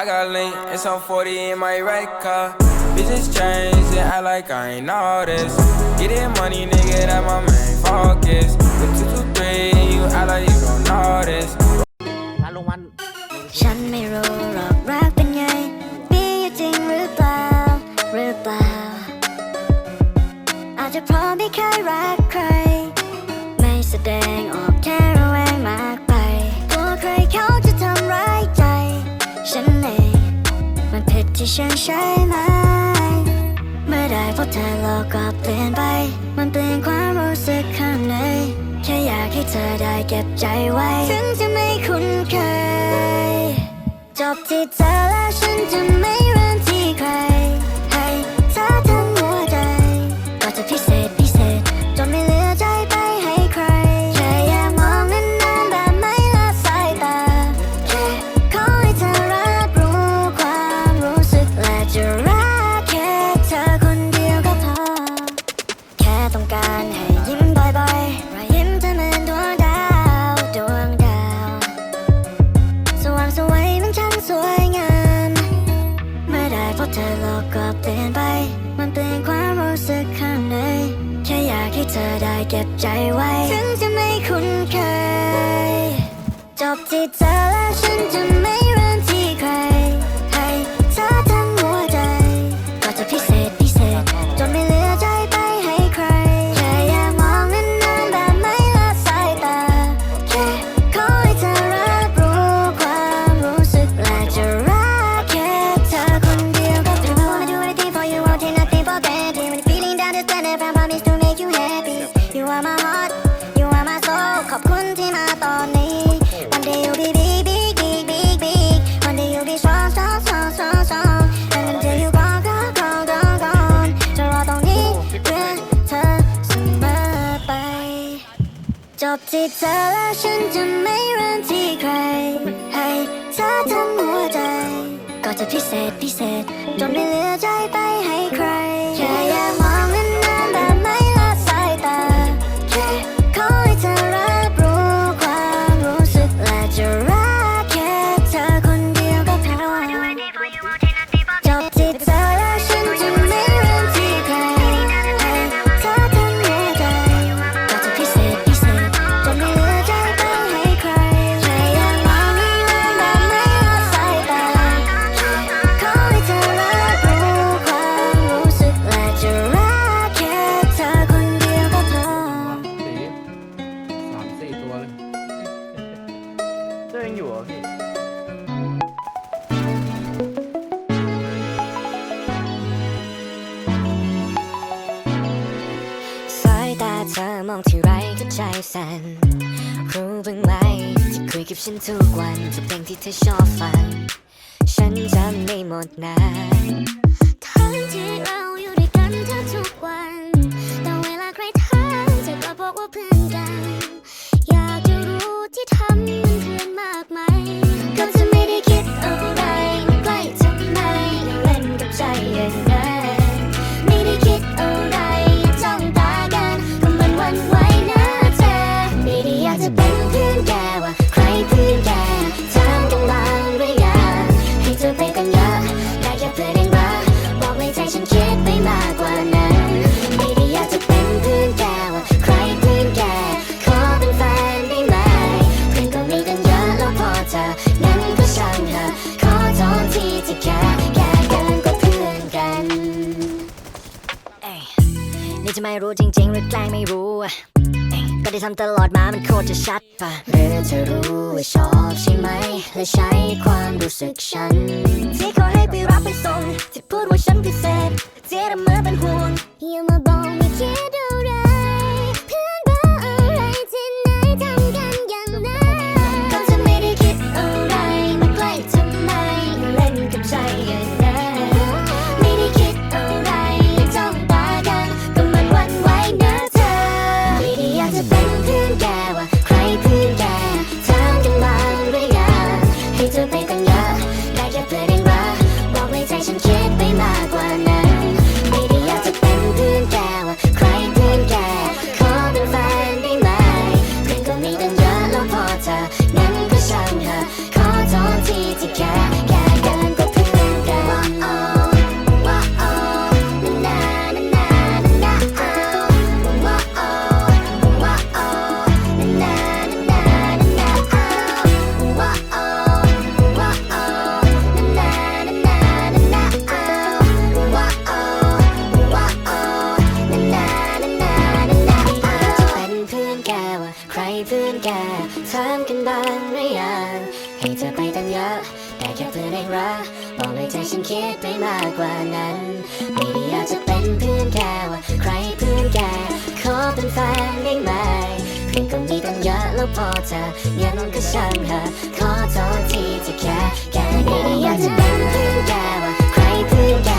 I got lean, it's and some 40 in my right car. Bitches change and act like I ain't all this. Getting money, nigga, that my main focus. With 223, you act like you ฉันใช่ไหม เมื่อใดพบเธอโลกก็เปลี่ยนไป มันเปลี่ยนความรู้สึกข้างใน แค่อยากให้เธอได้เก็บใจไว้ ถึงจะไม่คุ้นเคย จบที่เธอแล้วฉันจะไม่เรื่อมที่ใคร ให้เธอทั้งหัวใจก็จะพิเให้เธอได้เก็บใจไว้ ถึงจะไม่คุ้นเคย จบที่เธอแล้วฉันจะไม่รัน You are my heart You are my soul ขอบคุณที่มาตอนนี้ One day you'll be big big big big big One day you'll be strong strong strong strong strong And until you gone gone gone gone gone จะรอตรงนี้เพื่อเธอเสมอไป จบที่เธอแล้วฉันจะไม่เริ่มที่ใคร ให้เธอทำหัวใจ ก็จะพิเศษพิเศษจนไม่เหลือใจไปให้ใคร ใจสั่นรู้บ้างไหมที่คุยกับฉันทุกวันทุกเพลงที่เธอชอบฟัง ฉันจำไม่หมดนะทั้งที่ ไม่รู้จริง ๆ หรือแกล้งไม่รู้ ก็ได้ทำตลอดมามันโคตรจะชัดปะหรือเธอรู้ว่าชอบใช่ไหม และใช้ความรู้สึกฉัน ที่ขอให้ไปรับไปส่งที่พูดว่าฉันพิเศษที่ทำมือเป็นห่วงอย่ามาบอกไม่คิด มกันบ้างหรือยังให้เธอไปตั้งเยอะแต่แค่เพื่อนเอรักบอกเลยใจฉันคิดไปมากกว่านั้นไม่ได้อยากจะเป็นเพื่อนแกว่าใครเพื่อนแกขอเป็นแฟนได้ไหมเพื่อนก็มีตั้งเยอะแล้วพอเธองั้นก็ช่างเธอขอโทษที่จะแค่แกไม่ได้อยากจะเป็นเพื่อนแกว่าใครเพื่อนแก